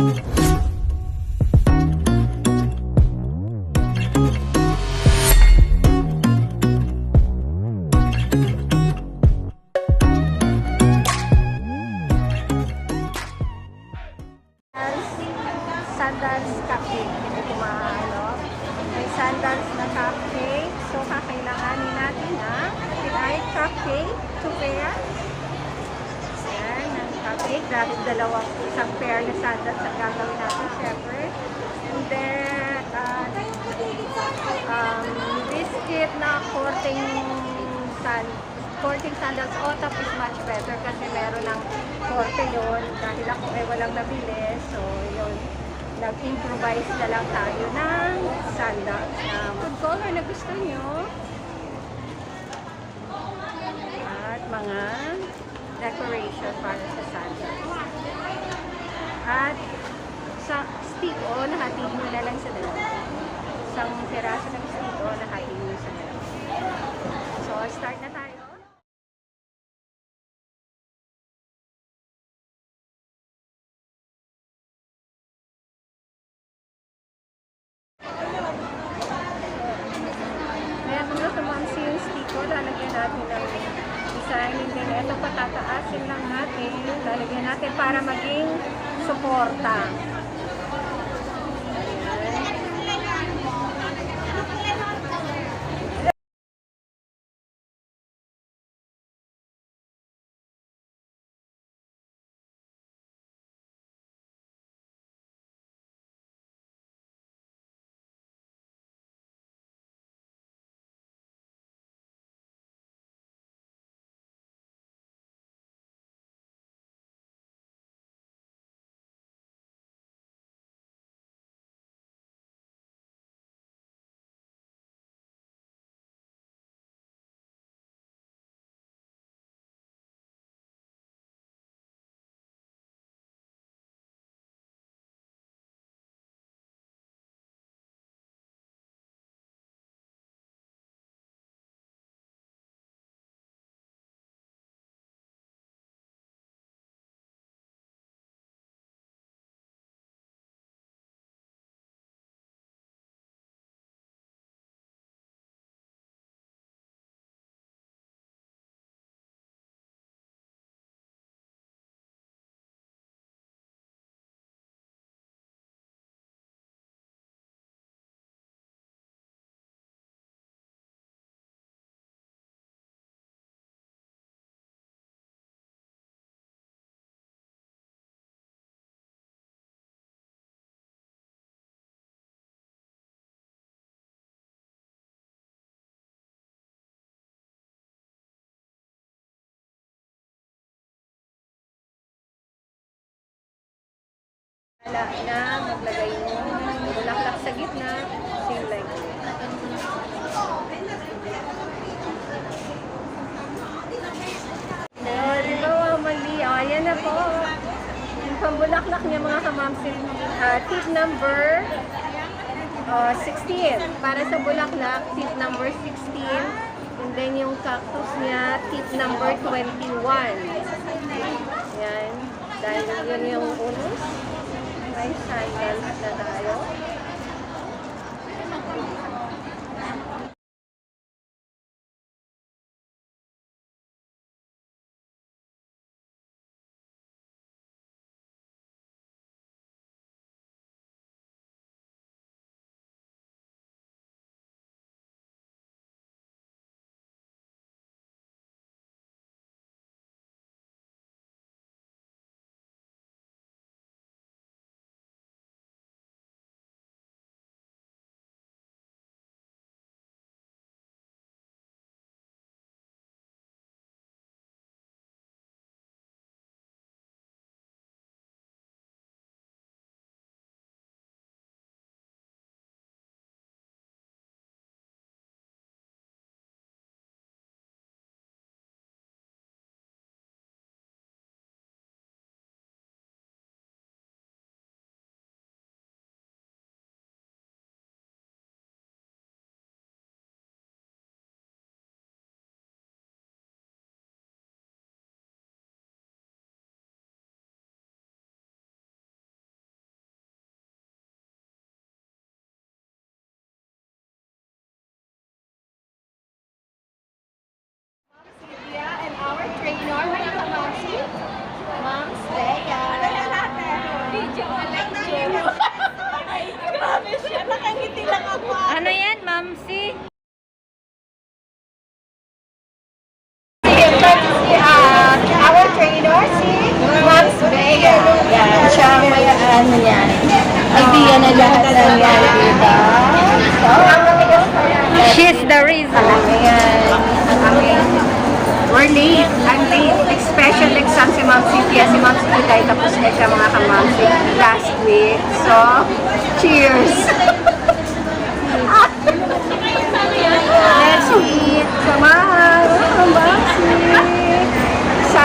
Sandals cupcake. Hindi ko maano. May sandals na cupcake. So, kakailanganin natin ang pinahit cupcake. Two pair. Cupcake. Dahil dalawang isang pair na sandals ang gagawin natin, syempre. And then, uh, um, biscuit na coating sandals coating sandals. O top is much better kasi meron ng korte yun. Dahil ako eh walang nabili. So yun. Nag-improvise na lang tayo ng sandals. Na food color na gusto nyo? at mga decoration para sa sandals. At sa stick o nahatiin mo na lang sa dalawa. Isang piraso ng stick o nahatiin mo sa dalawa. So start na tayo. Kaya kung sa mamsi yung stick ko, lalagyan natin ng design. And then ito patataasin lang natin. Lalagyan natin para maging suporta. Wala na, maglagay mo. Bulaklak sa gitna. Same like. Oh, di ba, mali. Ayan na po. Yung pambulaklak niya mga kamamsin. Ah, tip number oh, 16. Para sa bulaklak, tip number 16. And then yung cactus niya, tip number 21. Yan. Dahil yun yung unos. May sandals na tayo. Norman ako, Mamsi. Moms, Bea. Ano na natin? Video, video. Ay, grabe siya. Nakangiti lang ako. Ano yan, Mamsi? our trainer, si Moms Bea. Yan, siya may ano yan. Idea na lahat ng yan, kamamsi ko tayo tapos ay ka mga kamamsi last week. So, cheers! Let's eat! Kamamsi! So,